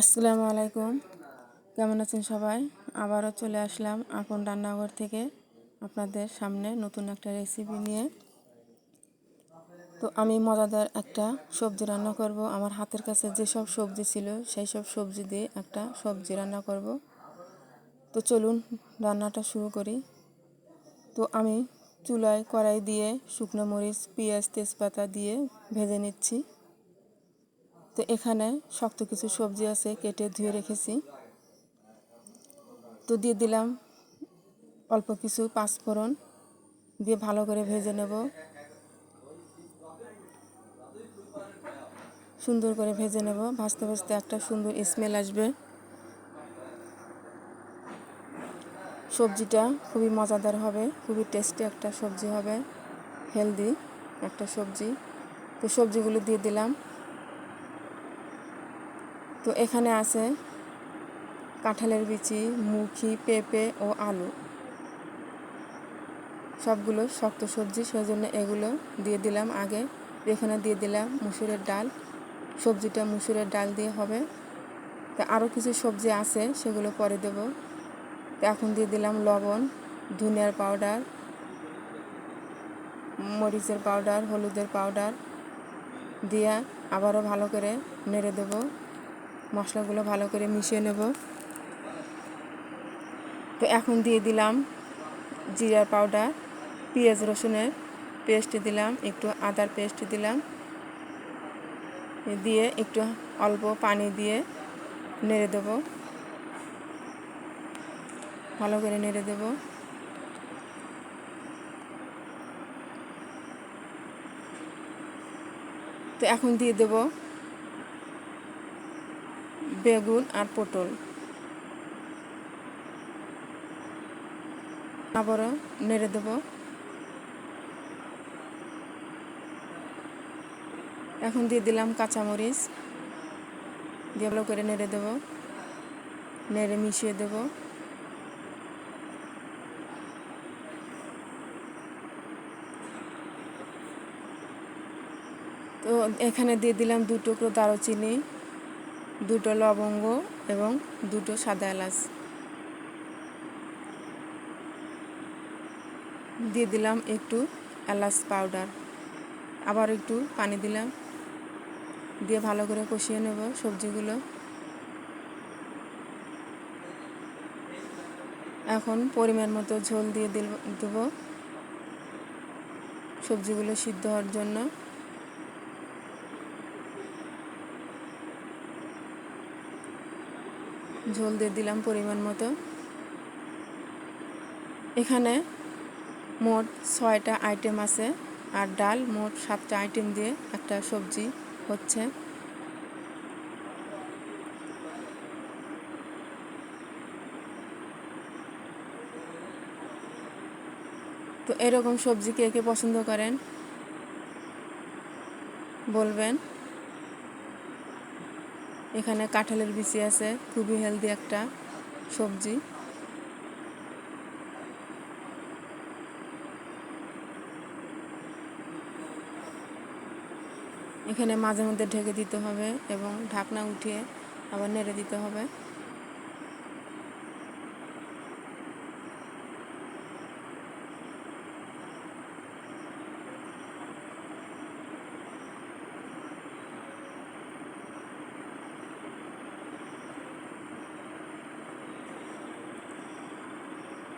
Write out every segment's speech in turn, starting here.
আসসালামু আলাইকুম। কেমন আছেন সবাই? আবারও চলে আসলাম আপন রান্নাঘর থেকে আপনাদের সামনে নতুন একটা রেসিপি নিয়ে। তো আমি মজাদার একটা সবজি রান্না করব। আমার হাতের কাছে যেসব সবজি ছিল, সেই সব সবজি দিয়ে একটা সবজি রান্না করব। তো চলুন রান্নাটা শুরু করি। তো আমি চুলায় কড়াই দিয়ে শুকনো মরিচ, পেঁয়াজ, তেজপাতা দিয়ে ভেজে নিচ্ছি। তো এখানে শক্ত কিছু সবজি আছে কেটে ধুয়ে রেখেছি। তো দিয়ে দিলাম অল্প কিছু পাঁচফোড়ন দিয়ে ভালো করে ভেজে নেব। সুন্দর করে ভেজে নেব, ভাজতে ভাজতে একটা সুন্দর স্মেল আসবে। সবজিটা খুবই মজাদার হবে, খুবই টেস্টি একটা সবজি হবে হেলদি একটা সবজি। তো সবজিগুলো দিয়ে দিলাম। তো এখানে আছে কাঁঠালের বিচি, মুখি, পেঁপে ও আলু। সবগুলো শক্ত সবজি সেই জন্য এগুলো দিয়ে দিলাম আগে। এখানে দিয়ে দিলাম মুসুরের ডাল। সবজিটা মুসুরের ডাল দিয়ে হবে। তো আরও কিছু সবজি আছে, সেগুলো পরে দেব। তো এখন দিয়ে দিলাম লবণ, ধনিয়ার পাউডার, মরিচের পাউডার, হলুদের পাউডার। দিয়ে আবারও ভালো করে নেড়ে দেবো। মশলাগুলো ভালো করে মিশিয়ে নেব। তো এখন দিয়ে দিলাম জিরার পাউডার, পেঁয়াজ রসুনের পেস্ট দিলাম, একটু আদার পেস্ট দিলাম। দিয়ে একটু অল্প পানি দিয়ে নেড়ে দেব। ভালো করে নেড়ে দেব। তো এখন দিয়ে দেবো বেগুন আর পটল। আবারও নেড়ে দেব। এখন দিয়ে দিলাম কাঁচামরিচ। দিয়ে ভালো করে নেড়ে দেব। নেড়ে মিশিয়ে দেব। তো এখানে দিয়ে দিলাম দু টুকরো দারুচিনি। দুটো লবঙ্গ এবং দুটো সাদা এলাচ। দিয়ে দিলাম একটু এলাচ পাউডার আবার একটু পানি দিলাম। দিয়ে ভালো করে কষিয়ে নেব সবজিগুলো। এখন পরিমাণ মতো ঝোল দিয়ে দেবো। সবজিগুলো সিদ্ধ হওয়ার জন্য। ঝোল দিয়ে দিলাম পরিমাণ মতো। এখানে মোট ছয়টা আইটেম আছে আর ডাল মোট সাতটা আইটেম দিয়ে একটা সবজি হচ্ছে। তো এরকম সবজি কে কে পছন্দ করেন বলবেন। এখানে কাঁঠালের বিচি আছে, খুবই হেলদি একটা সবজি। এখানে মাঝে মধ্যে ঢেকে দিতে হবে এবং ঢাকনা উঠিয়ে আবার নেড়ে দিতে হবে।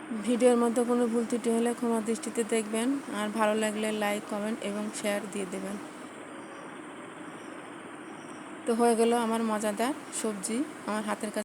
ভিডিওর মধ্যে কোনো ভুল ত্রুটি হলে ক্ষমা দৃষ্টিতে দেখবেন আর ভালো লাগলে লাইক, কমেন্ট এবং শেয়ার দিয়ে দেবেন। তো হয়ে গেল আমার মজাদার সবজি, আমার হাতের কাছে